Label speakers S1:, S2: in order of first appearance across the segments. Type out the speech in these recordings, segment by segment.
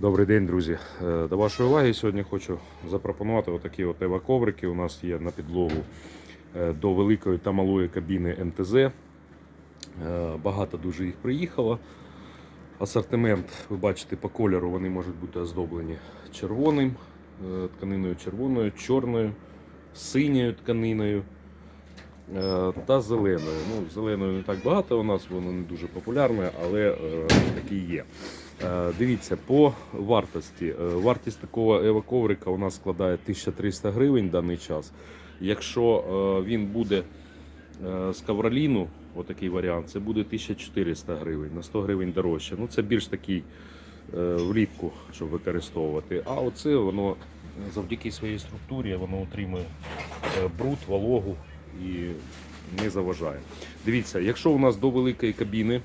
S1: Добрий день, друзі. Е, До вашої уваги сьогодні хочу запропонувати отакі от ева-коврики. У нас є на підлогу е, до великої та малої кабіни МТЗ. Е, Багато дуже їх приїхало. Асортимент, ви бачите, по кольору вони можуть бути оздоблені червоним, тканиною червоною, чорною, синьою тканиною та зеленою. Ну, зеленою не так багато у нас, воно не дуже популярне, але е, такі є. Е, Дивіться, по вартості. Е, Вартість такого еваковрика у нас складає 1300 гривень в даний час. Якщо е, він буде е, з кавроліну, отакий варіант, це буде 1400 гривень, на 100 гривень дорожче. Ну це більш такий е, влітку, щоб використовувати. А оце воно завдяки своїй структурі воно утримує е, бруд, вологу і не заважає. Дивіться, якщо у нас до великої кабіни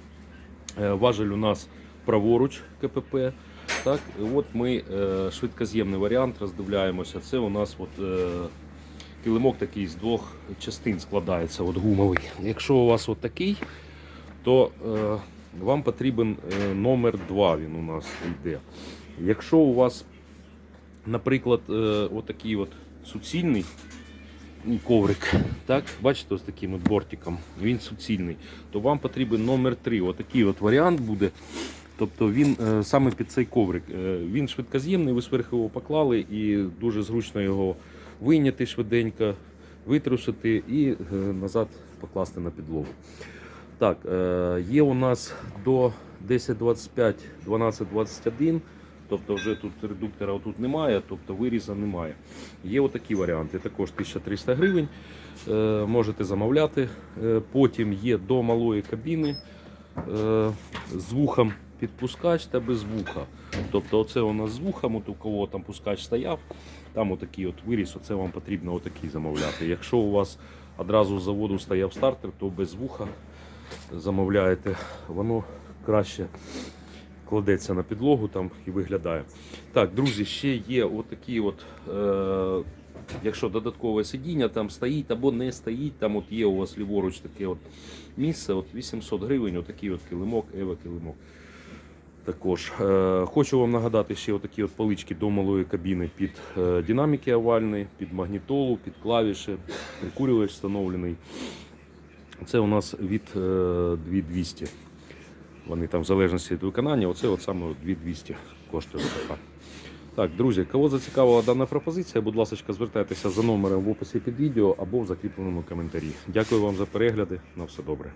S1: е, важель у нас праворуч КПП. Так, от ми е, швидкоз'ємний варіант роздивляємося. Це у нас от, е, килимок такий з двох частин складається, от гумовий. Якщо у вас от такий, то вам потрібен номер 2, він у нас йде. Якщо у вас, наприклад, отакий от суцільний коврик, так, бачите, ось таким от бортиком, він суцільний, то вам потрібен номер 3. Отакий от варіант буде. Тобто він е, саме під цей коврик. Е, він швидкоз'ємний, ви зверху його поклали і дуже зручно його вийняти швиденько, витрусити і е, назад покласти на підлогу. Так, є у нас до 10.25, 12.21. Тобто вже тут редуктора тут немає, тобто виріза немає. Є отакі варіанти, також 1300 гривень. Е, можете замовляти. Е, потім є до малої кабіни е, з вухом підпускач та без вуха. Тобто оце у нас з вухом, от у кого там пускач стояв, там отакий от виріс, оце вам потрібно отакий замовляти. Якщо у вас одразу з заводу стояв стартер, то без вуха замовляєте, воно краще кладеться на підлогу там і виглядає. Так, друзі, ще є отакі от. Е, Якщо додаткове сидіння там стоїть або не стоїть, там от є у вас ліворуч таке от місце, от 800 гривень, отакий от килимок, Ева килимок. Також е, хочу вам нагадати ще отакі от полички до малої кабіни під е, динаміки овальні, під магнітолу, під клавіші, прикурювач встановлений. Це у нас від е, 2200. Вони там в залежності від виконання, оце от саме 2200 коштує така. Так, друзі, кого зацікавила дана пропозиція, будь ласка, звертайтеся за номером в описі під відео або в закріпленому коментарі. Дякую вам за перегляди. На все добре.